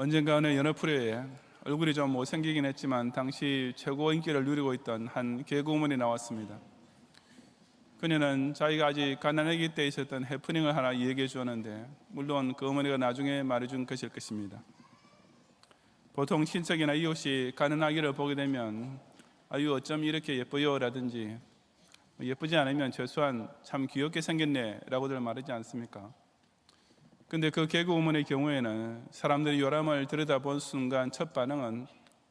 언젠가 어느 연어프로에 얼굴이 좀 못생기긴 했지만 당시 최고 인기를 누리고 있던 한 개그우먼이 나왔습니다. 그녀는 자기가 아직 가난하기 때 있었던 해프닝을 하나 얘기해 주었는데 물론 그 어머니가 나중에 말해준 것일 것입니다. 보통 친척이나 이웃이 가는 아기를 보게 되면 아유 어쩜 이렇게 예뻐요라든지 예쁘지 않으면 최소한 참 귀엽게 생겼네 라고들 말하지 않습니까? 근데 그 개그우먼의 경우에는 사람들이 요람을 들여다본 순간 첫 반응은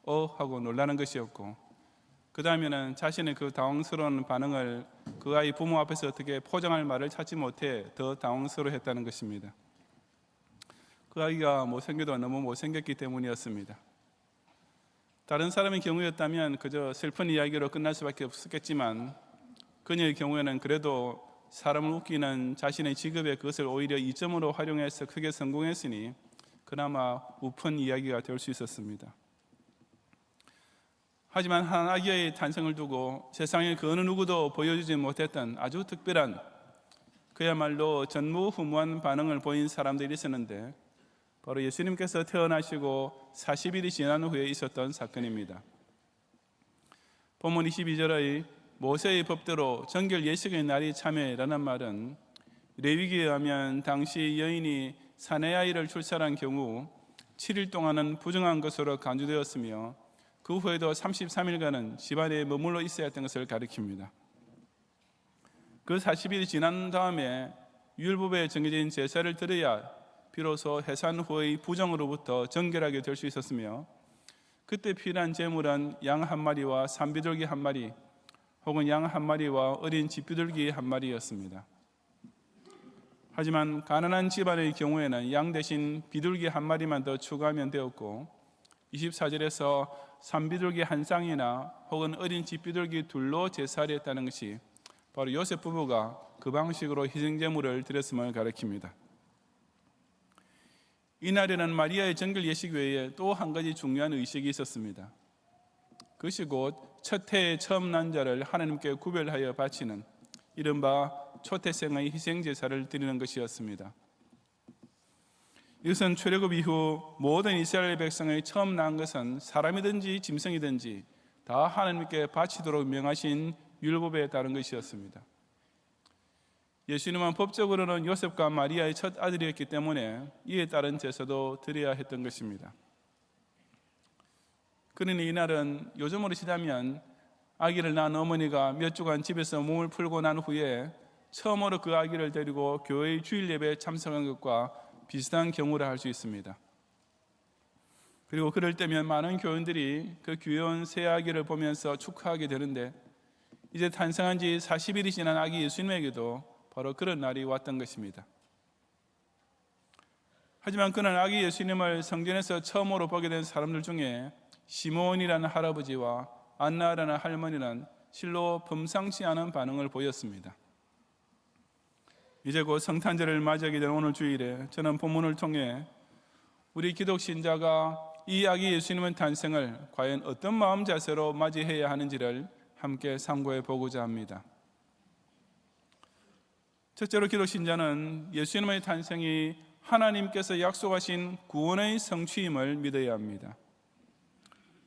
어 하고 놀라는 것이었고 그 다음에는 자신의 그 당황스러운 반응을 그 아이 부모 앞에서 어떻게 포장할 말을 찾지 못해 더 당황스러워했다는 것입니다. 그 아이가 못생겨도 너무 못생겼기 때문이었습니다. 다른 사람의 경우였다면 그저 슬픈 이야기로 끝날 수밖에 없었겠지만 그녀의 경우에는 그래도 사람을 웃기는 자신의 직업에 그것을 오히려 이점으로 활용해서 크게 성공했으니 그나마 우픈 이야기가 될 수 있었습니다. 하지만 한 아기의 탄생을 두고 세상에 그 어느 누구도 보여주지 못했던 아주 특별한 그야말로 전무후무한 반응을 보인 사람들이 있었는데 바로 예수님께서 태어나시고 40일이 지난 후에 있었던 사건입니다. 본문 22절의 모세의 법대로 정결 예식의 날이 참여라는 말은 레위기에 의하면 당시 여인이 사내 아이를 출산한 경우 7일 동안은 부정한 것으로 간주되었으며 그 후에도 33일간은 집안에 머물러 있어야 했던 것을 가리킵니다. 그 40일이 지난 다음에 율법에 정해진 제사를 드려야 비로소 해산 후의 부정으로부터 정결하게 될 수 있었으며 그때 필요한 제물은 양 한 마리와 산비둘기 한 마리 혹은 양 한 마리와 어린 집비둘기 한 마리였습니다. 하지만 가난한 집안의 경우에는 양 대신 비둘기 한 마리만 더 추가하면 되었고 24절에서 산비둘기 한 쌍이나 혹은 어린 집비둘기 둘로 제사를 했다는 것이 바로 요셉 부부가 그 방식으로 희생제물을 드렸음을 가리킵니다. 이날에는 마리아의 정글 예식 외에 또 한 가지 중요한 의식이 있었습니다. 그것이 곧 첫 해의 처음 난 자를 하나님께 구별하여 바치는 이른바 초태생의 희생 제사를 드리는 것이었습니다. 이것은 출애굽 이후 모든 이스라엘 백성의 처음 난 것은 사람이든지 짐승이든지 다 하나님께 바치도록 명하신 율법에 따른 것이었습니다. 예수님은 법적으로는 요셉과 마리아의 첫 아들이었기 때문에 이에 따른 제사도 드려야 했던 것입니다. 그러니 이날은 요즘으로 치자면 아기를 낳은 어머니가 몇 주간 집에서 몸을 풀고 난 후에 처음으로 그 아기를 데리고 교회의 주일 예배에 참석한 것과 비슷한 경우라 할 수 있습니다. 그리고 그럴 때면 많은 교인들이 그 귀여운 새 아기를 보면서 축하하게 되는데 이제 탄생한 지 40일이 지난 아기 예수님에게도 바로 그런 날이 왔던 것입니다. 하지만 그날 아기 예수님을 성전에서 처음으로 보게 된 사람들 중에 시몬이라는 할아버지와 안나라는 할머니는 실로 범상치 않은 반응을 보였습니다. 이제 곧 성탄절을 맞이하게 된 오늘 주일에 저는 본문을 통해 우리 기독 신자가 이 아기 예수님의 탄생을 과연 어떤 마음 자세로 맞이해야 하는지를 함께 상고해 보고자 합니다. 첫째로 기독 신자는 예수님의 탄생이 하나님께서 약속하신 구원의 성취임을 믿어야 합니다.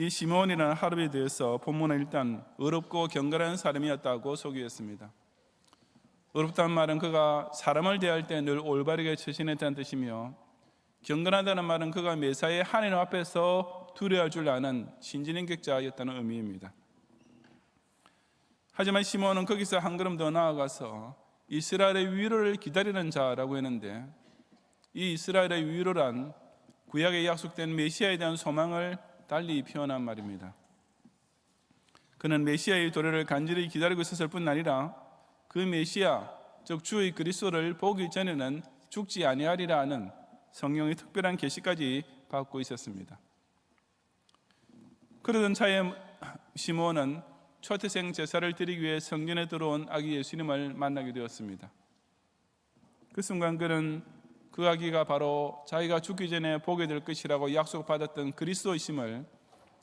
이 시몬이라는 하루에 대해서 본문은 일단 어렵고 경건한 사람이었다고 소개했습니다. 어렵다는 말은 그가 사람을 대할 때 늘 올바르게 처신했다는 뜻이며 경건하다는 말은 그가 매사에 하나님 앞에서 두려워할 줄 아는 신진행격자였다는 의미입니다. 하지만 시몬은 거기서 한 걸음 더 나아가서 이스라엘의 위로를 기다리는 자라고 했는데 이 이스라엘의 위로란 구약에 약속된 메시아에 대한 소망을 달리 표현한 말입니다. 그는 메시아의 도래를 간절히 기다리고 있었을 뿐 아니라 그 메시아 즉 주의 그리스도를 보기 전에는 죽지 아니하리라는 성령의 특별한 계시까지 받고 있었습니다. 그러던 차에 시몬은 초태생 제사를 드리기 위해 성전에 들어온 아기 예수님을 만나게 되었습니다. 그 순간 그는 그 아기가 바로 자기가 죽기 전에 보게 될 것이라고 약속받았던 그리스도이심을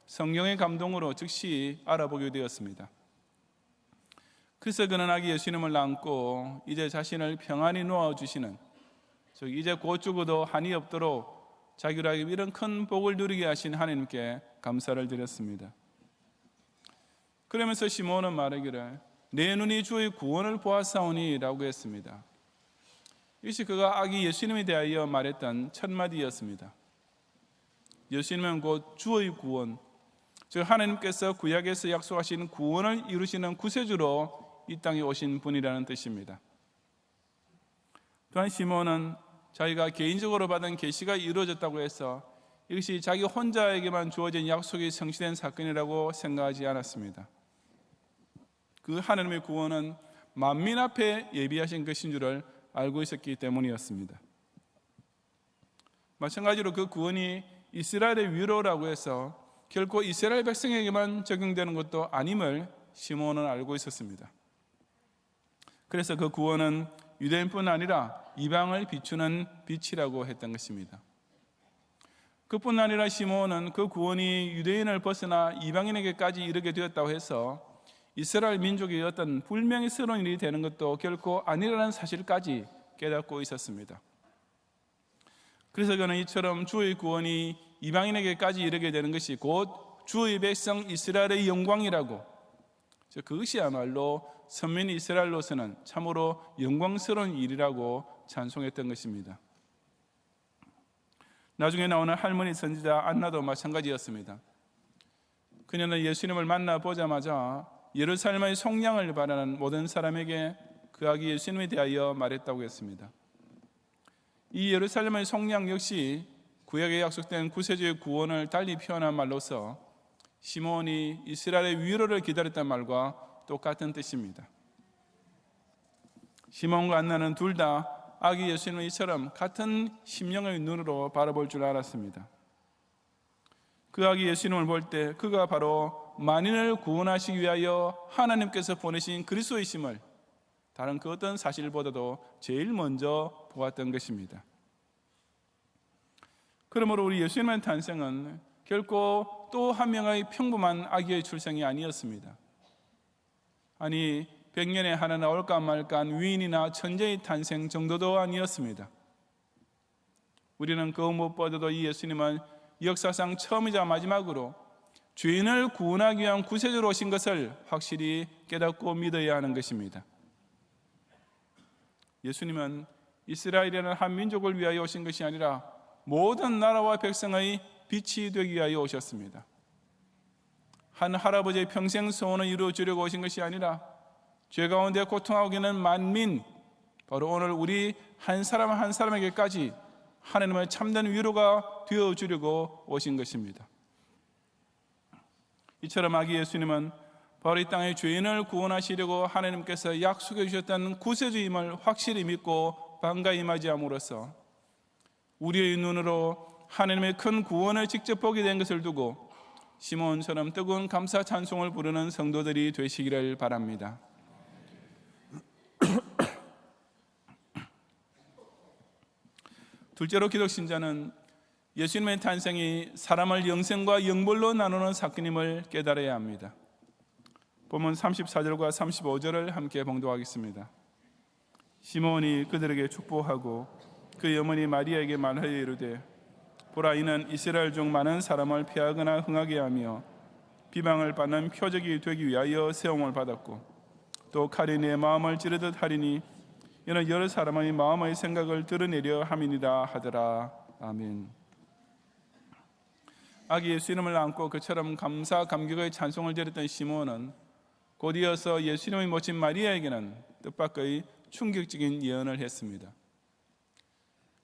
성령의 감동으로 즉시 알아보게 되었습니다. 그래서 그는 아기 예수님을 안고 이제 자신을 평안히 놓아 주시는 즉 이제 곧 죽어도 한이 없도록 자기를 이런 큰 복을 누리게 하신 하나님께 감사를 드렸습니다. 그러면서 시몬은 말하기를 내 눈이 주의 구원을 보았사오니라고 했습니다. 이것이 그가 아기 예수님에 대하여 말했던 첫 마디였습니다. 예수님은 곧 주의 구원, 즉 하나님께서 구약에서 약속하신 구원을 이루시는 구세주로 이 땅에 오신 분이라는 뜻입니다. 또한 시몬은 자기가 개인적으로 받은 계시가 이루어졌다고 해서 이것이 자기 혼자에게만 주어진 약속이 성취된 사건이라고 생각하지 않았습니다. 그 하나님의 구원은 만민 앞에 예비하신 것인 줄을 알고 있었기 때문이었습니다. 마찬가지로 그 구원이 이스라엘의 위로라고 해서 결코 이스라엘 백성에게만 적용되는 것도 아님을 시몬은 알고 있었습니다. 그래서 그 구원은 유대인뿐 아니라 이방을 비추는 빛이라고 했던 것입니다. 그뿐 아니라 시몬은 그 구원이 유대인을 벗어나 이방인에게까지 이르게 되었다고 해서 이스라엘 민족의 어떤 불명예스러운 일이 되는 것도 결코 아니라는 사실까지 깨닫고 있었습니다. 그래서 그는 이처럼 주의 구원이 이방인에게까지 이르게 되는 것이 곧 주의 백성 이스라엘의 영광이라고 그것이야말로 선민 이스라엘로서는 참으로 영광스러운 일이라고 찬송했던 것입니다. 나중에 나오는 할머니 선지자 안나도 마찬가지였습니다. 그녀는 예수님을 만나 보자마자 예루살렘의 속량을 바라는 모든 사람에게 그 아기 예수님에 대하여 말했다고 했습니다. 이 예루살렘의 속량 역시 구약에 약속된 구세주의 구원을 달리 표현한 말로서 시몬이 이스라엘의 위로를 기다렸단 말과 똑같은 뜻입니다. 시몬과 안나는 둘 다 아기 예수님을 이처럼 같은 심령의 눈으로 바라볼 줄 알았습니다. 그 아기 예수님을 볼 때 그가 바로 만인을 구원하시기 위하여 하나님께서 보내신 그리스도이심을 다른 그 어떤 사실보다도 제일 먼저 보았던 것입니다. 그러므로 우리 예수님의 탄생은 결코 또 한 명의 평범한 아기의 출생이 아니었습니다. 아니, 백년에 하나 나올까 말까 한 위인이나 천재의 탄생 정도도 아니었습니다. 우리는 그 무엇보다도 이 예수님은 역사상 처음이자 마지막으로 죄인을 구원하기 위한 구세주로 오신 것을 확실히 깨닫고 믿어야 하는 것입니다. 예수님은 이스라엘이라는 한 민족을 위하여 오신 것이 아니라 모든 나라와 백성의 빛이 되기 위하여 오셨습니다. 한 할아버지의 평생 소원을 이루어 주려고 오신 것이 아니라 죄 가운데 고통하고 있는 만민 바로 오늘 우리 한 사람 한 사람에게까지 하나님의 참된 위로가 되어 주려고 오신 것입니다. 이처럼 아기 예수님은 바로 이 땅의 죄인을 구원하시려고 하나님께서 약속해 주셨다는 구세주임을 확실히 믿고 반가이 맞이함으로써 우리의 눈으로 하나님의 큰 구원을 직접 보게 된 것을 두고 시몬처럼 뜨거운 감사 찬송을 부르는 성도들이 되시기를 바랍니다. 둘째로 기독 신자는 예수님의 탄생이 사람을 영생과 영벌로 나누는 사건임을 깨달아야 합니다. 보면 34절과 35절을 함께 봉독하겠습니다. 시몬이 그들에게 축복하고 그 어머니 마리아에게 말하여 이르되 보라 이는 이스라엘 중 많은 사람을 피하거나 흥하게 하며 비방을 받는 표적이 되기 위하여 세움을 받았고 또 칼이 내 마음을 찌르듯 하리니 이는 여러 사람의 마음의 생각을 드러내려 함이니라 하더라 아멘. 아기 예수 이름을 안고 그처럼 감사 감격의 찬송을 드렸던 시몬은 곧 이어서 예수님의 모친 마리아에게는 뜻밖의 충격적인 예언을 했습니다.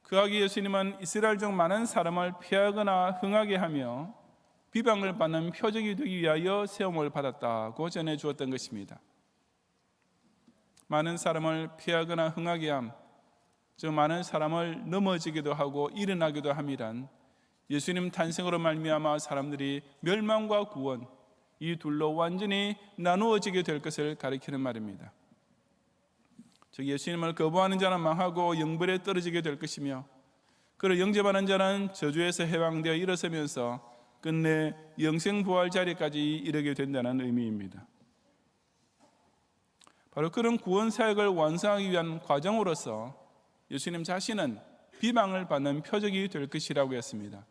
그하기 예수님은 이스라엘 중 많은 사람을 피하거나 흥하게 하며 비방을 받는 표적이 되기 위하여 세움을 받았다고 전해 주었던 것입니다. 많은 사람을 피하거나 흥하게 함, 즉 많은 사람을 넘어지기도 하고 일어나기도 함이란 예수님 탄생으로 말미암아 사람들이 멸망과 구원 이 둘로 완전히 나누어지게 될 것을 가리키는 말입니다. 즉 예수님을 거부하는 자는 망하고 영벌에 떨어지게 될 것이며 그를 영접하는 자는 저주에서 해방되어 일어서면서 끝내 영생 부활 자리까지 이르게 된다는 의미입니다. 바로 그런 구원 사역을 완성하기 위한 과정으로서 예수님 자신은 비방을 받는 표적이 될 것이라고 했습니다.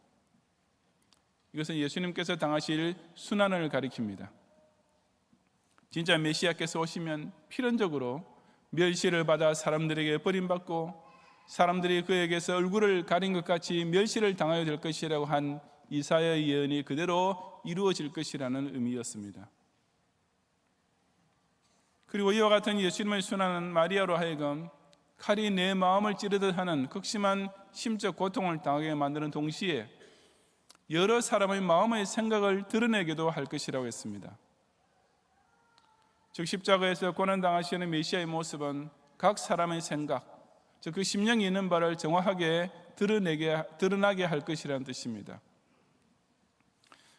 이것은 예수님께서 당하실 순환을 가리킵니다. 진짜 메시아께서 오시면 필연적으로 멸시를 받아 사람들에게 버림받고 사람들이 그에게서 얼굴을 가린 것 같이 멸시를 당하여 될 것이라고 한 이사야의 예언이 그대로 이루어질 것이라는 의미였습니다. 그리고 이와 같은 예수님의 순환은 마리아로 하여금 칼이 내 마음을 찌르듯 하는 극심한 심적 고통을 당하게 만드는 동시에 여러 사람의 마음의 생각을 드러내기도 할 것이라고 했습니다. 즉 십자가에서 고난 당하시는 메시아의 모습은 각 사람의 생각, 즉 그 심령이 있는 바를 정확하게 드러내게 드러나게 할 것이라는 뜻입니다.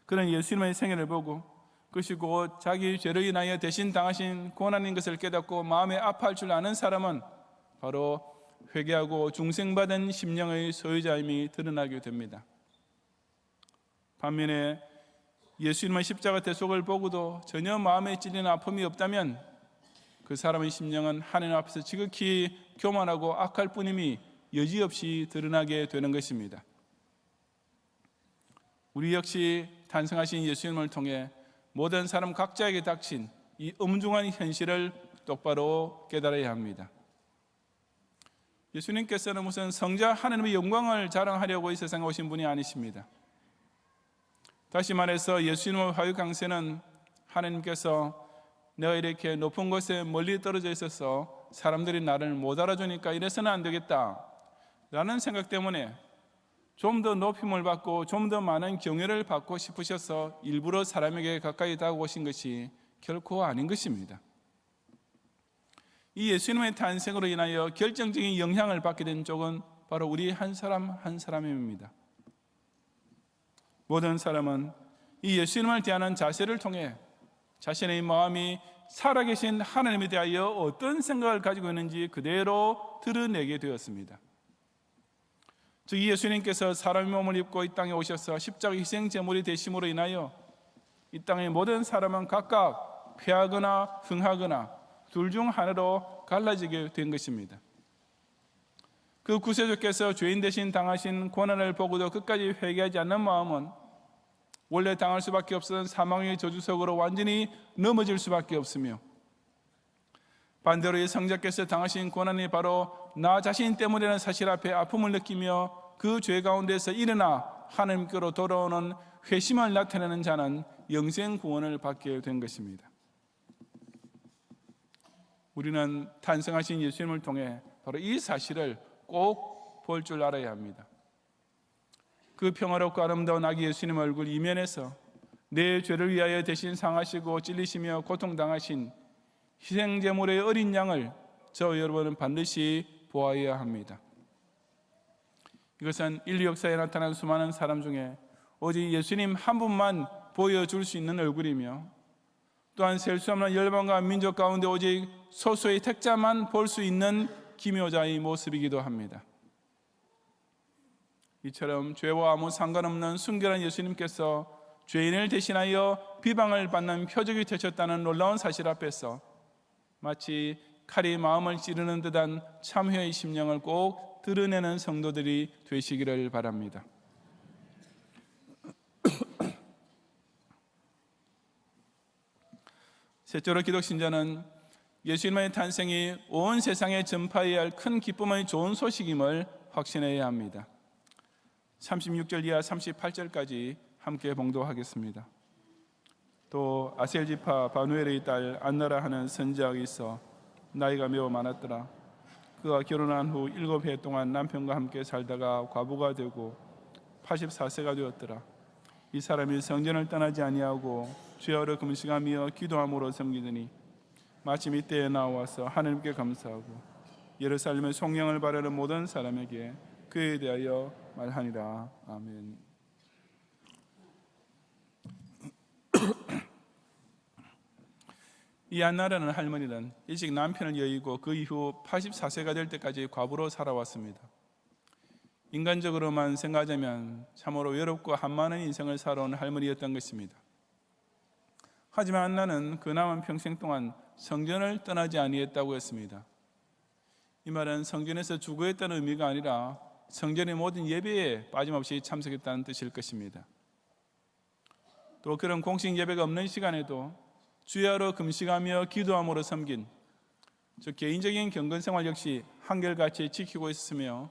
그런 예수님의 생애를 보고 그것이 곧 자기 죄로 인하여 대신 당하신 고난인 것을 깨닫고 마음에 아파할 줄 아는 사람은 바로 회개하고 중생받은 심령의 소유자임이 드러나게 됩니다. 반면에 예수님의 십자가 대속을 보고도 전혀 마음에 찔리는 아픔이 없다면 그 사람의 심령은 하나님 앞에서 지극히 교만하고 악할 뿐임이 여지없이 드러나게 되는 것입니다. 우리 역시 탄생하신 예수님을 통해 모든 사람 각자에게 닥친 이 엄중한 현실을 똑바로 깨달아야 합니다. 예수님께서는 무슨 성자 하나님의 영광을 자랑하려고 이 세상에 오신 분이 아니십니다. 다시 말해서 예수님의 화유 강세는 하나님께서 내가 이렇게 높은 곳에 멀리 떨어져 있어서 사람들이 나를 못 알아주니까 이래서는 안 되겠다. 라는 생각 때문에 좀 더 높임을 받고 좀 더 많은 경외를 받고 싶으셔서 일부러 사람에게 가까이 다가오신 것이 결코 아닌 것입니다. 이 예수님의 탄생으로 인하여 결정적인 영향을 받게 된 쪽은 바로 우리 한 사람 한 사람입니다. 모든 사람은 이 예수님을 대하는 자세를 통해 자신의 마음이 살아계신 하나님에 대하여 어떤 생각을 가지고 있는지 그대로 드러내게 되었습니다. 즉 예수님께서 사람의 몸을 입고 이 땅에 오셔서 십자가 희생 제물이 되심으로 인하여 이 땅의 모든 사람은 각각 패하거나 흥하거나 둘 중 하나로 갈라지게 된 것입니다. 그 구세주께서 죄인 대신 당하신 고난을 보고도 끝까지 회개하지 않는 마음은 원래 당할 수밖에 없었던 사망의 저주석으로 완전히 넘어질 수밖에 없으며 반대로 이 성자께서 당하신 고난이 바로 나 자신 때문이라는 사실 앞에 아픔을 느끼며 그 죄 가운데서 일어나 하나님께로 돌아오는 회심을 나타내는 자는 영생 구원을 받게 된 것입니다. 우리는 탄생하신 예수님을 통해 바로 이 사실을 꼭 볼 줄 알아야 합니다. 그 평화롭고 아름다운 아기 예수님 얼굴 이면에서 내 죄를 위하여 대신 상하시고 찔리시며 고통당하신 희생 제물의 어린 양을 저 여러분은 반드시 보아야 합니다. 이것은 인류 역사에 나타난 수많은 사람 중에 오직 예수님 한 분만 보여줄 수 있는 얼굴이며 또한 셀 수 없는 열방과 민족 가운데 오직 소수의 택자만 볼 수 있는 기묘자의 모습이기도 합니다. 이처럼 죄와 아무 상관없는 순결한 예수님께서 죄인을 대신하여 비방을 받는 표적이 되셨다는 놀라운 사실 앞에서 마치 칼이 마음을 찌르는 듯한 참회의 심령을 꼭 드러내는 성도들이 되시기를 바랍니다. 셋째로 기독 신자는 예수님의 탄생이 온 세상에 전파해야 할 큰 기쁨의 좋은 소식임을 확신해야 합니다. 36절 이하 38절까지 함께 봉도하겠습니다. 또 아셀 지파 바누엘의 딸 안나라 하는 선지자가 있어 나이가 매우 많았더라. 그가 결혼한 후 일곱 해 동안 남편과 함께 살다가 과부가 되고 84세가 되었더라. 이 사람이 성전을 떠나지 아니하고 주여를 금식하며 기도함으로 섬기더니 마침 이때에 나와서 하나님께 감사하고 예루살렘의 송영을 바라는 모든 사람에게 그에 대하여 말하니라. 아멘. 이 안나라는 할머니는 일찍 남편을 여의고 그 이후 84세가 될 때까지 과부로 살아왔습니다. 인간적으로만 생각하자면 참으로 외롭고 한많은 인생을 살아온 할머니였던 것입니다. 하지만 안나는 그 남은 평생 동안 성전을 떠나지 아니했다고 했습니다. 이 말은 성전에서 주거했다는 의미가 아니라 성전의 모든 예배에 빠짐없이 참석했다는 뜻일 것입니다. 또 그런 공식 예배가 없는 시간에도 주야로 금식하며 기도함으로 섬긴 저 개인적인 경건 생활 역시 한결같이 지키고 있으며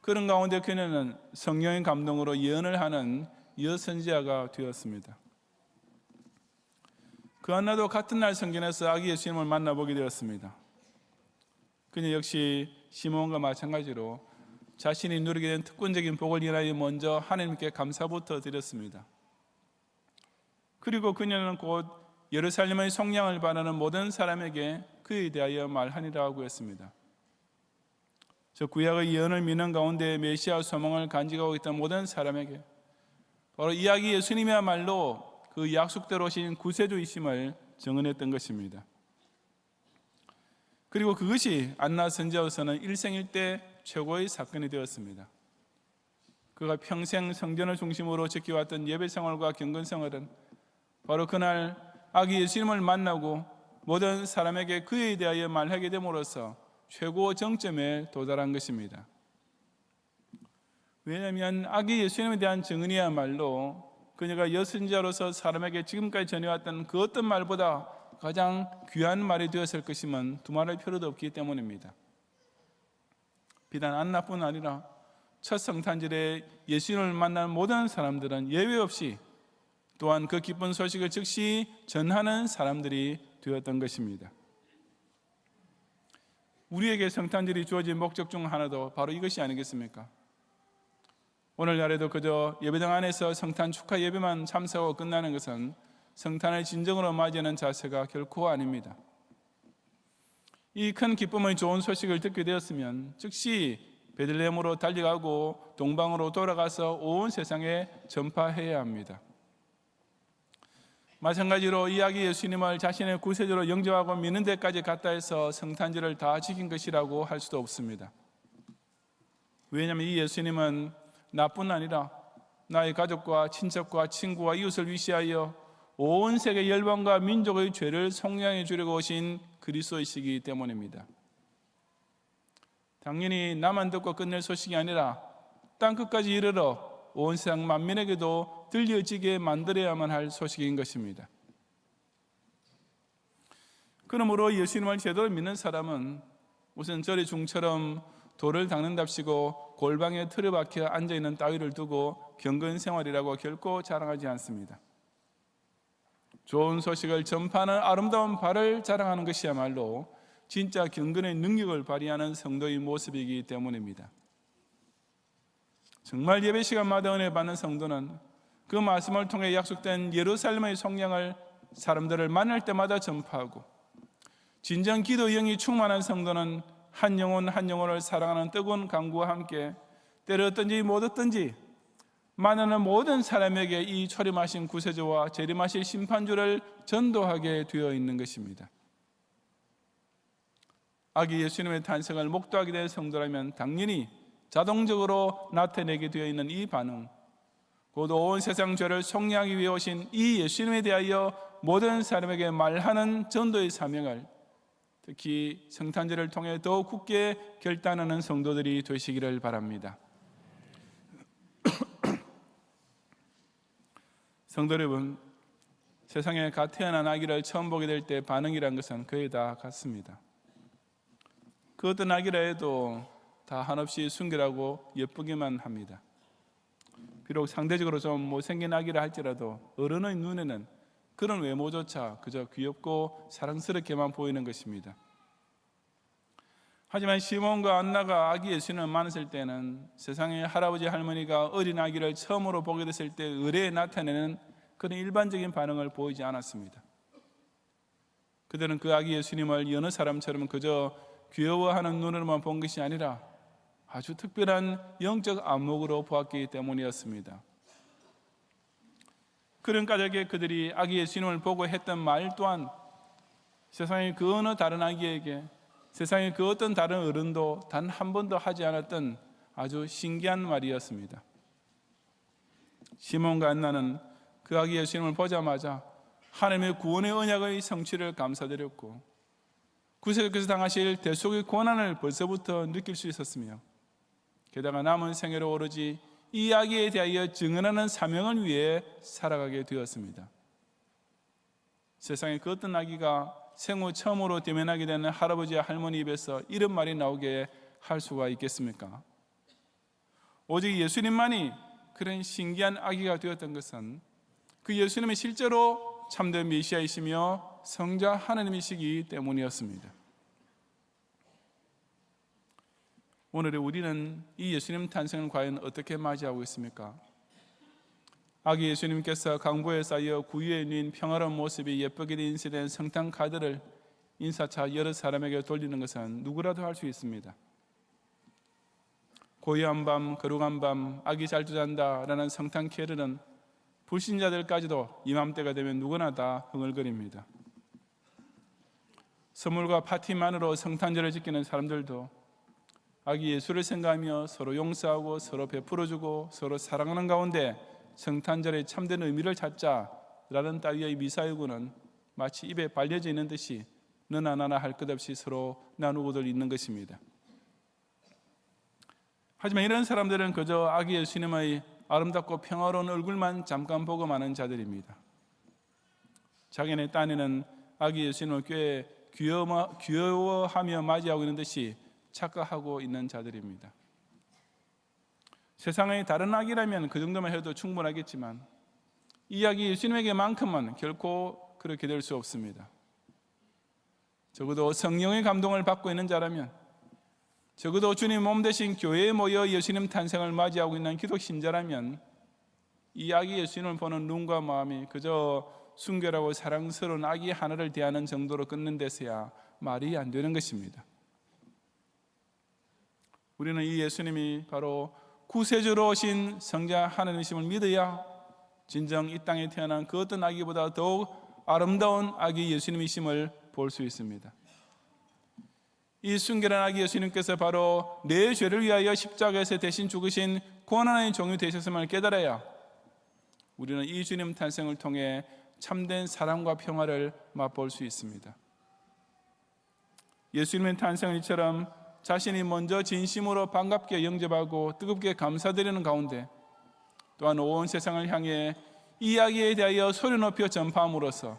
그런 가운데 그녀는 성령의 감동으로 예언을 하는 여선지자가 되었습니다. 그 한나도 같은 날 성전에서 아기 예수님을 만나보게 되었습니다. 그녀 역시 시몬과 마찬가지로 자신이 누리게 된 특권적인 복을 인하여 먼저 하나님께 감사부터 드렸습니다. 그리고 그녀는 곧 예루살렘의 성량을 바라는 모든 사람에게 그에 대하여 말하니라고 했습니다. 저 구약의 예언을 믿는 가운데 메시아 소망을 간직하고 있던 모든 사람에게 바로 이야기 예수님이야말로 그 약속대로 오신 구세주이심을 증언했던 것입니다. 그리고 그것이 안나 선지자로서는 일생일대 최고의 사건이 되었습니다. 그가 평생 성전을 중심으로 지켜왔던 예배 생활과 경건 생활은 바로 그날 아기 예수님을 만나고 모든 사람에게 그에 대하여 말하게 됨으로써 최고 정점에 도달한 것입니다. 왜냐하면 아기 예수님에 대한 증언이야말로 그녀가 여선자로서 사람에게 지금까지 전해왔던 그 어떤 말보다 가장 귀한 말이 되었을 것임은 두말할 필요도 없기 때문입니다. 비단 안나뿐 아니라 첫 성탄절에 예수님을 만난 모든 사람들은 예외 없이 또한 그 기쁜 소식을 즉시 전하는 사람들이 되었던 것입니다. 우리에게 성탄절이 주어진 목적 중 하나도 바로 이것이 아니겠습니까? 오늘날에도 그저 예배당 안에서 성탄 축하 예배만 참석하고 끝나는 것은 성탄을 진정으로 맞이하는 자세가 결코 아닙니다. 이 큰 기쁨의 좋은 소식을 듣게 되었으면 즉시 베들레헴으로 달려가고 동방으로 돌아가서 온 세상에 전파해야 합니다. 마찬가지로 이야기 예수님을 자신의 구세주로 영접하고 믿는 데까지 갔다 해서 성탄절을 다 지킨 것이라고 할 수도 없습니다. 왜냐하면 이 예수님은 나뿐 아니라 나의 가족과 친척과 친구와 이웃을 위시하여 온 세계 열방과 민족의 죄를 속량해 주려고 오신 그리스도이시기 때문입니다. 당연히 나만 듣고 끝낼 소식이 아니라 땅 끝까지 이르러 온 세상 만민에게도 들려지게 만들어야만 할 소식인 것입니다. 그러므로 예수님을 제대로 믿는 사람은 우선 절의 중처럼 돌을 닦는답시고 골방에 틀에 박혀 앉아 있는 따위를 두고 경건 생활이라고 결코 자랑하지 않습니다. 좋은 소식을 전파하는 아름다운 발을 자랑하는 것이야말로 진짜 경건의 능력을 발휘하는 성도의 모습이기 때문입니다. 정말 예배 시간마다 은혜 받는 성도는 그 말씀을 통해 약속된 예루살렘의 성령을 사람들을 만날 때마다 전파하고 진정 기도 영이 충만한 성도는 한 영혼 한 영혼을 사랑하는 뜨거운 강구와 함께 때렸든지 못 얻든지 만나는 모든 사람에게 이 초림하신 구세주와 재림하실 심판주를 전도하게 되어 있는 것입니다. 아기 예수님의 탄생을 목도하게 된 성도라면 당연히 자동적으로 나타내게 되어 있는 이 반응, 곧 온 세상 죄를 속량하기 위해 오신 이 예수님에 대하여 모든 사람에게 말하는 전도의 사명을 특히 성탄절을 통해 더욱 굳게 결단하는 성도들이 되시기를 바랍니다. 성도 여러분, 세상에 갓 태어난 아기를 처음 보게 될 때 반응이란 것은 거의 다 같습니다. 그 어떤 아기라 해도 다 한없이 순결하고 예쁘기만 합니다. 비록 상대적으로 좀 못생긴 아기라 할지라도 어른의 눈에는 그런 외모조차 그저 귀엽고 사랑스럽게만 보이는 것입니다. 하지만 시몬과 안나가 아기 예수님을 만났을 때는 세상의 할아버지 할머니가 어린 아기를 처음으로 보게 됐을 때 의뢰에 나타내는 그런 일반적인 반응을 보이지 않았습니다. 그들은 그 아기 예수님을 여느 사람처럼 그저 귀여워하는 눈으로만 본 것이 아니라 아주 특별한 영적 안목으로 보았기 때문이었습니다. 그런 까닭에 그들이 아기 예수님을 보고 했던 말 또한 세상의 그 어느 다른 아기에게 세상의 그 어떤 다른 어른도 단 한 번도 하지 않았던 아주 신기한 말이었습니다. 시몬과 안나는 그 아기 예수님을 보자마자 하나님의 구원의 언약의 성취를 감사드렸고 구세주께서 당하실 대속의 고난을 벌써부터 느낄 수 있었으며 게다가 남은 생애로 오로지 이 아기에 대하여 증언하는 사명을 위해 살아가게 되었습니다. 세상에 그 어떤 아기가 생후 처음으로 대면하게 되는 할아버지와 할머니 입에서 이런 말이 나오게 할 수가 있겠습니까? 오직 예수님만이 그런 신기한 아기가 되었던 것은 그 예수님이 실제로 참된 메시아이시며 성자 하나님이시기 때문이었습니다. 오늘의 우리는 이 예수님 탄생을 과연 어떻게 맞이하고 있습니까? 아기 예수님께서 강보에 쌓여 구유에 누인 평화로운 모습이 예쁘게 인쇄된 성탄 카드를 인사차 여러 사람에게 돌리는 것은 누구라도 할 수 있습니다. 고요한 밤, 거룩한 밤, 아기 잘 두잔다라는 성탄 캐럴은 불신자들까지도 이맘때가 되면 누구나 다 흥얼거립니다. 선물과 파티만으로 성탄절을 지키는 사람들도 아기 예수를 생각하며 서로 용서하고 서로 베풀어주고 서로 사랑하는 가운데 성탄절의 참된 의미를 찾자라는 따위의 미사여구는 마치 입에 발려져 있는 듯이 너나 나나 할 것 없이 서로 나누고들 있는 것입니다. 하지만 이런 사람들은 그저 아기 예수님의 아름답고 평화로운 얼굴만 잠깐 보고 마는 자들입니다. 자기네 딴에는 아기 예수님을 꽤 귀여워하며 맞이하고 있는 듯이 착각하고 있는 자들입니다. 세상의 다른 아기라면 그 정도만 해도 충분하겠지만 이 아기 예수님에게만큼은 결코 그렇게 될 수 없습니다. 적어도 성령의 감동을 받고 있는 자라면 적어도 주님 몸 대신 교회에 모여 예수님 탄생을 맞이하고 있는 기독 신자라면 이 아기 예수님을 보는 눈과 마음이 그저 순결하고 사랑스러운 아기 하나를 대하는 정도로 끊는 데서야 말이 안 되는 것입니다. 우리는 이 예수님이 바로 구세주로 오신 성자 하나님이심을 믿어야 진정 이 땅에 태어난 그 어떤 아기보다 더욱 아름다운 아기 예수님이심을 볼 수 있습니다. 이 순결한 아기 예수님께서 바로 내 죄를 위하여 십자가에서 대신 죽으신 고난의 종이 되셨음을 깨달아야 우리는 이 주님 탄생을 통해 참된 사랑과 평화를 맛볼 수 있습니다. 예수님의 탄생일처럼 자신이 먼저 진심으로 반갑게 영접하고 뜨겁게 감사드리는 가운데 또한 온 세상을 향해 이야기에 대하여 소리 높여 전파함으로써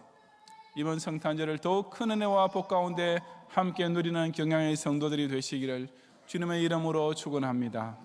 이번 성탄절을 더욱 큰 은혜와 복 가운데 함께 누리는 경향의 성도들이 되시기를 주님의 이름으로 축원합니다.